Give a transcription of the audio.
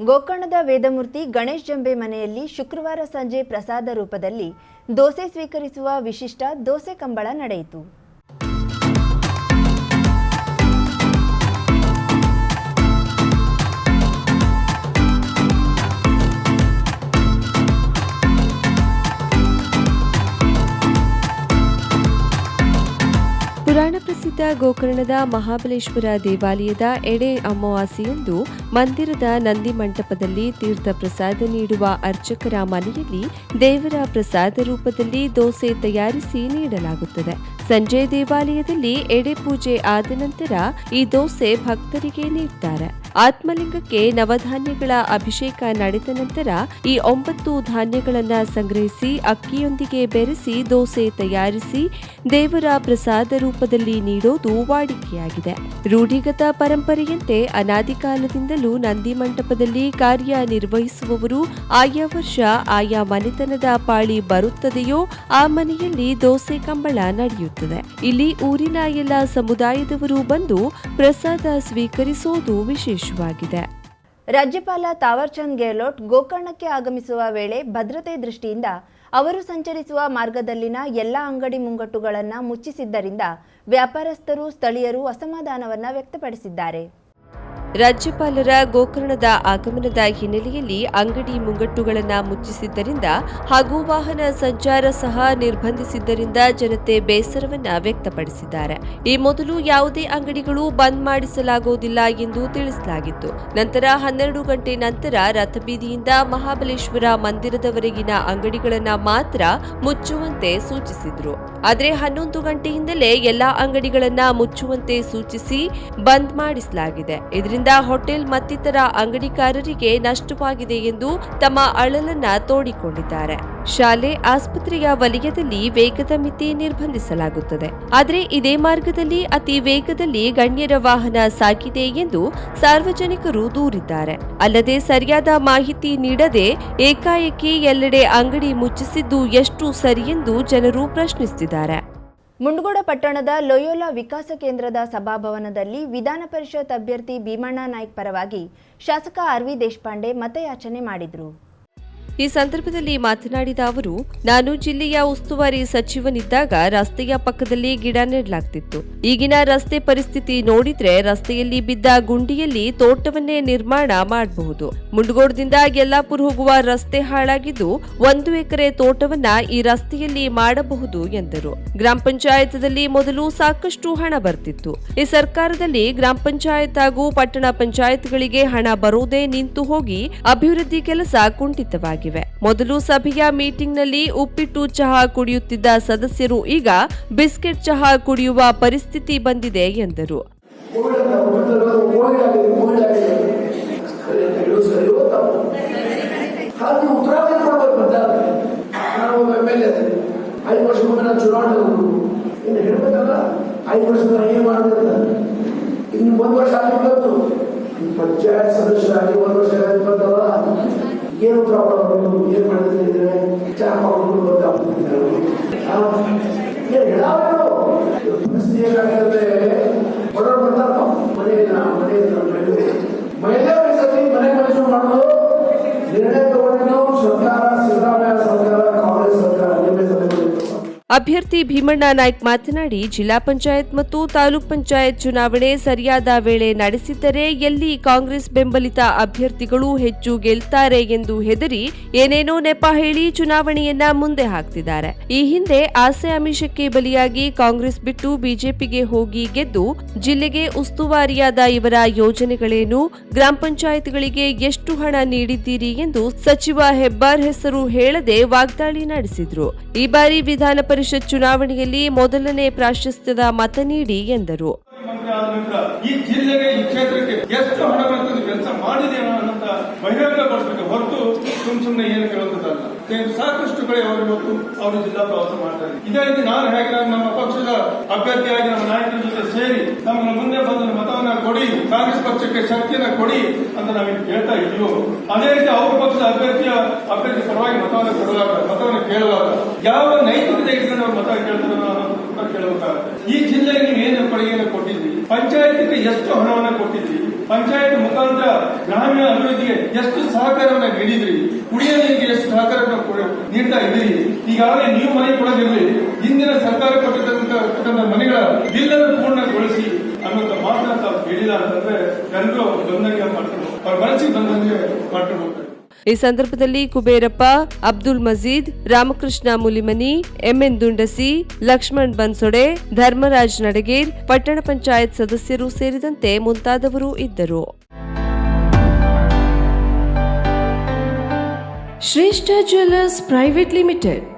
ಗೋಕರ್ಣದ ವೇದಮೂರ್ತಿ ಗಣೇಶ್ ಜಂಬೆ ಮನೆಯಲ್ಲಿ ಶುಕ್ರವಾರ ಸಂಜೆ ಪ್ರಸಾದ ರೂಪದಲ್ಲಿ ದೋಸೆ ಸ್ವೀಕರಿಸುವ ವಿಶಿಷ್ಟ ದೋಸೆ ಕಂಬಳ ನಡೆಯಿತು. ಪುರಾಣ ಪ್ರಸಿದ್ಧ ಗೋಕರ್ಣದ ಮಹಾಬಲೇಶ್ವರ ದೇವಾಲಯದ ಎಡೆ ಅಮಾವಾಸ್ಯೆಯಂದು ಮಂದಿರದ ನಂದಿ ಮಂಟಪದಲ್ಲಿ ತೀರ್ಥ ಪ್ರಸಾದ ನೀಡುವ ಅರ್ಚಕರ ಮನೆಯಲ್ಲಿ ದೇವರ ಪ್ರಸಾದ ರೂಪದಲ್ಲಿ ದೋಸೆ ತಯಾರಿಸಿ ನೀಡಲಾಗುತ್ತದೆ. ಸಂಜೆ ದೇವಾಲಯದಲ್ಲಿ ಎಡೆ ಪೂಜೆ ಆದ ನಂತರ ಈ ದೋಸೆ ಭಕ್ತರಿಗೆ ನೀಡ್ತಾರೆ. ಆತ್ಮಲಿಂಗಕ್ಕೆ ನವಧಾನ್ಯಗಳ ಅಭಿಷೇಕ ನಡೆದ ನಂತರ ಈ ಒಂಬತ್ತು ಧಾನ್ಯಗಳನ್ನು ಸಂಗ್ರಹಿಸಿ, ಅಕ್ಕಿಯೊಂದಿಗೆ ಬೆರೆಸಿ, ದೋಸೆ ತಯಾರಿಸಿ, ದೇವರ ಪ್ರಸಾದ ರೂಪದಲ್ಲಿ ನೀಡೋದು ವಾಡಿಕೆಯಾಗಿದೆ. ರೂಢಿಗತ ಪರಂಪರೆಯಂತೆ ಅನಾದಿ ಕಾಲದಿಂದಲೂ ನಂದಿ ಮಂಟಪದಲ್ಲಿ ಕಾರ್ಯನಿರ್ವಹಿಸುವವರು ಆಯಾ ವರ್ಷ ಆಯಾ ಮನೆತನದ ಪಾಳಿ ಬರುತ್ತದೆಯೋ ಆ ಮನೆಯಲ್ಲಿ ದೋಸೆ ಕಂಬಳ ನಡೆಯುತ್ತದೆ. ಇಲ್ಲಿ ಊರಿನ ಎಲ್ಲ ಸಮುದಾಯದವರು ಬಂದು ಪ್ರಸಾದ ಸ್ವೀಕರಿಸೋದು ವಿಶೇಷವಾಗಿದೆ. ರಾಜ್ಯಪಾಲ ತಾವರ್ಚಂದ್ ಗೆಹ್ಲೋಟ್ ಗೋಕರ್ಣಕ್ಕೆ ಆಗಮಿಸುವ ವೇಳೆ ಭದ್ರತೆ ದೃಷ್ಟಿಯಿಂದ ಅವರು ಸಂಚರಿಸುವ ಮಾರ್ಗದಲ್ಲಿನ ಎಲ್ಲ ಅಂಗಡಿ ಮುಂಗಟ್ಟುಗಳನ್ನು ಮುಚ್ಚಿಸಿದ್ದರಿಂದ ವ್ಯಾಪಾರಸ್ಥರು, ಸ್ಥಳೀಯರು ಅಸಮಾಧಾನವನ್ನು ವ್ಯಕ್ತಪಡಿಸಿದ್ದಾರೆ. ರಾಜ್ಯಪಾಲರ ಗೋಕರ್ಣದ ಆಗಮನದ ಹಿನ್ನೆಲೆಯಲ್ಲಿ ಅಂಗಡಿ ಮುಂಗಟ್ಟುಗಳನ್ನು ಮುಚ್ಚಿಸಿದ್ದರಿಂದ ಹಾಗೂ ವಾಹನ ಸಂಚಾರ ಸಹ ನಿರ್ಬಂಧಿಸಿದ್ದರಿಂದ ಜನತೆ ಬೇಸರವನ್ನ ವ್ಯಕ್ತಪಡಿಸಿದ್ದಾರೆ. ಈ ಮೊದಲು ಯಾವುದೇ ಅಂಗಡಿಗಳು ಬಂದ್ ಮಾಡಿಸಲಾಗುವುದಿಲ್ಲ ಎಂದು ತಿಳಿಸಲಾಗಿತ್ತು. ನಂತರ ಹನ್ನೆರಡು ಗಂಟೆ ನಂತರ ರಥಬೀದಿಯಿಂದ ಮಹಾಬಲೇಶ್ವರ ಮಂದಿರದವರೆಗಿನ ಅಂಗಡಿಗಳನ್ನು ಮಾತ್ರ ಮುಚ್ಚುವಂತೆ ಸೂಚಿಸಿದ್ರು. ಆದರೆ ಹನ್ನೊಂದು ಗಂಟೆಯಿಂದಲೇ ಎಲ್ಲಾ ಅಂಗಡಿಗಳನ್ನು ಮುಚ್ಚುವಂತೆ ಸೂಚಿಸಿ ಬಂದ್ ಮಾಡಿಸಲಾಗಿದೆ. ಇದರಿಂದ ಹೋಟೆಲ್ ಮತ್ತಿತರ ಅಂಗಡಿಕಾರರಿಗೆ ನಷ್ಟವಾಗಿದೆ ಎಂದು ತಮ್ಮ ಅಳಲನ್ನ ತೋಡಿಕೊಂಡಿದ್ದಾರೆ. ಶಾಲೆ, ಆಸ್ಪತ್ರೆಯ ವಲಯದಲ್ಲಿ ವೇಗದ ಮಿತಿ ನಿರ್ಬಂಧಿಸಲಾಗುತ್ತದೆ. ಆದರೆ ಇದೇ ಮಾರ್ಗದಲ್ಲಿ ಅತಿ ವೇಗದಲ್ಲಿ ಗಣ್ಯರ ವಾಹನ ಸಾಗಿದೆ ಎಂದು ಸಾರ್ವಜನಿಕರು ದೂರಿದ್ದಾರೆ. ಅಲ್ಲದೆ ಸರಿಯಾದ ಮಾಹಿತಿ ನೀಡದೆ ಏಕಾಏಕಿ ಎಲ್ಲೆಡೆ ಅಂಗಡಿ ಮುಚ್ಚಿಸಿದ್ದು ಎಷ್ಟು ಸರಿಯೆಂದು ಜನರು ಪ್ರಶ್ನಿಸಿದ್ದಾರೆ ಮುಂಡಗೋಡ ಪಟ್ಟಣದ ಲೊಯೋಲಾ ವಿಕಾಸ ಕೇಂದ್ರದ ಸಭಾಭವನದಲ್ಲಿ ವಿಧಾನ ಪರಿಷತ್ ಅಭ್ಯರ್ಥಿ ಭೀಮಣ್ಣ ನಾಯ್ಕ್ ಪರವಾಗಿ ಶಾಸಕ ಆರ್ ವಿ ದೇಶಪಾಂಡೆ ಮತಯಾಚನೆ ಮಾಡಿದರು. ಈ ಸಂದರ್ಭದಲ್ಲಿ ಮಾತನಾಡಿದ ಅವರು, ನಾನು ಜಿಲ್ಲೆಯ ಉಸ್ತುವಾರಿ ಸಚಿವನಿದ್ದಾಗ ರಸ್ತೆಯ ಪಕ್ಕದಲ್ಲಿ ಗಿಡ ನೆಡಲಾಗ್ತಿತ್ತು. ಈಗಿನ ರಸ್ತೆ ಪರಿಸ್ಥಿತಿ ನೋಡಿದ್ರೆ ರಸ್ತೆಯಲ್ಲಿ ಬಿದ್ದ ಗುಂಡಿಯಲ್ಲಿ ತೋಟವನ್ನೇ ನಿರ್ಮಾಣ ಮಾಡಬಹುದು. ಮುಂಡಗೋಡದಿಂದ ಯಲ್ಲಾಪುರ ಹೋಗುವ ರಸ್ತೆ ಹಾಳಾಗಿದ್ದು ಒಂದು ಎಕರೆ ತೋಟವನ್ನ ಈ ರಸ್ತೆಯಲ್ಲಿ ಮಾಡಬಹುದು ಎಂದರು. ಗ್ರಾಮ ಪಂಚಾಯತದಲ್ಲಿ ಮೊದಲು ಸಾಕಷ್ಟು ಹಣ ಬರ್ತಿತ್ತು. ಈ ಸರ್ಕಾರದಲ್ಲಿ ಗ್ರಾಮ ಪಂಚಾಯತ್ ಹಾಗೂ ಪಟ್ಟಣ ಪಂಚಾಯತ್ಗಳಿಗೆ ಹಣ ಬರೋದೇ ನಿಂತು ಹೋಗಿ ಅಭಿವೃದ್ಧಿ ಕೆಲಸ ಕುಂಠಿತವಾಗಿವೆ ಮೊದಲು ಸಭೆಯ ಮೀಟಿಂಗ್ನಲ್ಲಿ ಉಪ್ಪಿಟ್ಟು ಚಹಾ ಕುಡಿಯುತ್ತಿದ್ದ ಸದಸ್ಯರು ಈಗ ಬಿಸ್ಕೆಟ್ ಚಹಾ ಕುಡಿಯುವ ಪರಿಸ್ಥಿತಿ ಬಂದಿದೆ ಎಂದರು. ಇನ್ನು ಹೇಳ್ಬೇಕಲ್ಲ ಐದು ವರ್ಷದ ಏನ್ ಮಾಡಿದ್ರೆ ಇನ್ನು ಒಂದು ವರ್ಷ ಏನು ಉತ್ತರ ಕೊಡಬೇಕು ಏನ್ ಮಾಡಿದ್ರೆ ಚಾ ಮಾಡ್ಕೊಂಡು ಅಭ್ಯರ್ಥಿ ಭೀಮಣ್ಣ ನಾಯ್ಕ್ ಮಾತನಾಡಿ, ಜಿಲ್ಲಾ ಪಂಚಾಯತ್ ಮತ್ತು ತಾಲೂಕ್ ಪಂಚಾಯತ್ ಚುನಾವಣೆ ಸರಿಯಾದ ವೇಳೆ ನಡೆಸಿದ್ದರೆ ಎಲ್ಲಿ ಕಾಂಗ್ರೆಸ್ ಬೆಂಬಲಿತ ಅಭ್ಯರ್ಥಿಗಳು ಹೆಚ್ಚು ಗೆಲ್ತಾರೆ ಎಂದು ಹೆದರಿ ಏನೇನೋ ನೆಪ ಹೇಳಿ ಚುನಾವಣೆಯನ್ನ ಮುಂದೆ ಹಾಕ್ತಿದ್ದಾರೆ. ಈ ಹಿಂದೆ ಆಸೆ ಆಮಿಷಕ್ಕೆ ಬಲಿಯಾಗಿ ಕಾಂಗ್ರೆಸ್ ಬಿಟ್ಟು ಬಿಜೆಪಿಗೆ ಹೋಗಿ ಗೆದ್ದು, ಜಿಲ್ಲೆಗೆ ಉಸ್ತುವಾರಿಯಾದ ಇವರ ಯೋಜನೆಗಳೇನು, ಗ್ರಾಮ ಪಂಚಾಯತ್ಗಳಿಗೆ ಎಷ್ಟು ಹಣ ನೀಡಿದ್ದೀರಿ ಎಂದು ಸಚಿವ ಹೆಬ್ಬಾರ್ ಹೆಸರು ಹೇಳದೆ ವಾಗ್ದಾಳಿ ನಡೆಸಿದ್ರು. ಈ ಬಾರಿ ವಿಧಾನ ಪರಿಷತ್ ಚುನಾವಣೆಯಲ್ಲಿ ಮೊದಲನೇ ಪ್ರಾಶಸ್ತ್ಯದ ಮತ ನೀಡಿ ಎಂದರು. ಈ ಜಿಲ್ಲೆಗೆ, ಈ ಕ್ಷೇತ್ರಕ್ಕೆ ಎಷ್ಟು ಹಣ ಕೆಲಸ ಮಾಡಿದೆ ಅನ್ನೋಂತ ಬಹಿರಂಗಪಡಿಸಬೇಕು ಸುಮ್ ಸುಮ್ಮನೆ ಏನು ಕೇಳುತ್ತದಲ್ಲ ಕೆ- ಸಾಕಷ್ಟು ಕಡೆ ಅವರು ಇವತ್ತು ಅವರು ಜಿಲ್ಲಾ ಪ್ರವಾಸ ಮಾಡ್ತಾರೆ ಇದೇ ರೀತಿ ನಾನು ಹೇಗೆ ನಮ್ಮ ಪಕ್ಷದ ಅಭ್ಯರ್ಥಿಯಾಗಿ ನಮ್ಮ ನಾಯಕರ ಜೊತೆ ಸೇರಿ ನಮ್ಮನ್ನು ಮುಂದೆ ಬಂದ ಮತವನ್ನ ಕೊಡಿ, ಕಾಂಗ್ರೆಸ್ ಪಕ್ಷಕ್ಕೆ ಶಕ್ತಿಯನ್ನ ಕೊಡಿ ಅಂತ ನಾವು ಕೇಳ್ತಾ ಇದೀವೋ ಅದೇ ರೀತಿ ಅವ್ರ ಪಕ್ಷದ ಅಭ್ಯರ್ಥಿಯ ಅಭ್ಯರ್ಥಿ ಪರವಾಗಿ ಮತವನ್ನು ಕೊಡಲಾಗ ಮತವನ್ನು ಕೇಳುವಾಗ ಯಾವ ನೈತಿಕತೆ ಇಟ್ಕೊಂಡು ಅವ್ರು ಮತ ಕೇಳ್ತಾರೆ ಕೇಳಬೇಕಾಗುತ್ತೆ. ಈ ಜಿಲ್ಲೆಯಲ್ಲಿ ಏನು ಕೊಟ್ಟಿದ್ದೀರಿ ಪಂಚಾಯತ್ಗೆ ಎಷ್ಟು ಹಣವನ್ನು ಕೊಟ್ಟಿದ್ರಿ? ಪಂಚಾಯತ್ ಮುಖಾಂತರ ಗ್ರಾಮೀಣ ಅಭಿವೃದ್ಧಿಗೆ ಎಷ್ಟು ಸಹಕಾರವನ್ನ ನೀಡಿದ್ರಿ? ಕುಡಿಯ ನೀರಿಗೆ ಎಷ್ಟು ಸಹಕಾರವನ್ನು ನೀಡ್ತಾ ಇದ್ದೀರಿ? ಈಗಾಗಲೇ ನೀವು ಮನೆ ಕೊಡದಿರಲಿ. ಹಿಂದಿನ ಸರ್ಕಾರ ಕೊಟ್ಟಿರ್ತಕ್ಕಂಥ ಮನೆಗಳ ಬಿಲ್ಲನ್ನು ಪೂರ್ಣಗೊಳಿಸಿ ಅನ್ನೋದು ಮಾತ್ರ ತಾವು ಹೇಳಿಲ್ಲ ಅಂತಂದ್ರೆ ಜನರು ಅವ್ರು ಬಂದಂಗೆ ಮಾಡ್ತಾರೆ ಅವ್ರ ಮನಸ್ಸಿಗೆ ಬಂದಂಗೆ ಮಾಡ್ಕೊಂಡು ಹೋಗ್ತಾರೆ ಈ ಸಂದರ್ಭದಲ್ಲಿ ಕುಬೇರಪ್ಪ, ಅಬ್ದುಲ್ ಮಜೀದ್, ರಾಮಕೃಷ್ಣ ಮುಲಿಮನಿ ಎಂಎನ್ ದುಂಡಸಿ, ಲಕ್ಷ್ಮಣ್ ಬನ್ಸೊಡೆ, ಧರ್ಮರಾಜ್ ನಡಗೇರ್, ಪಟ್ಟಣ ಪಂಚಾಯತ್ ಸದಸ್ಯರು ಸೇರಿದಂತೆ ಮುಂತಾದವರು ಇದ್ದರು. Shreshta jewellers private limited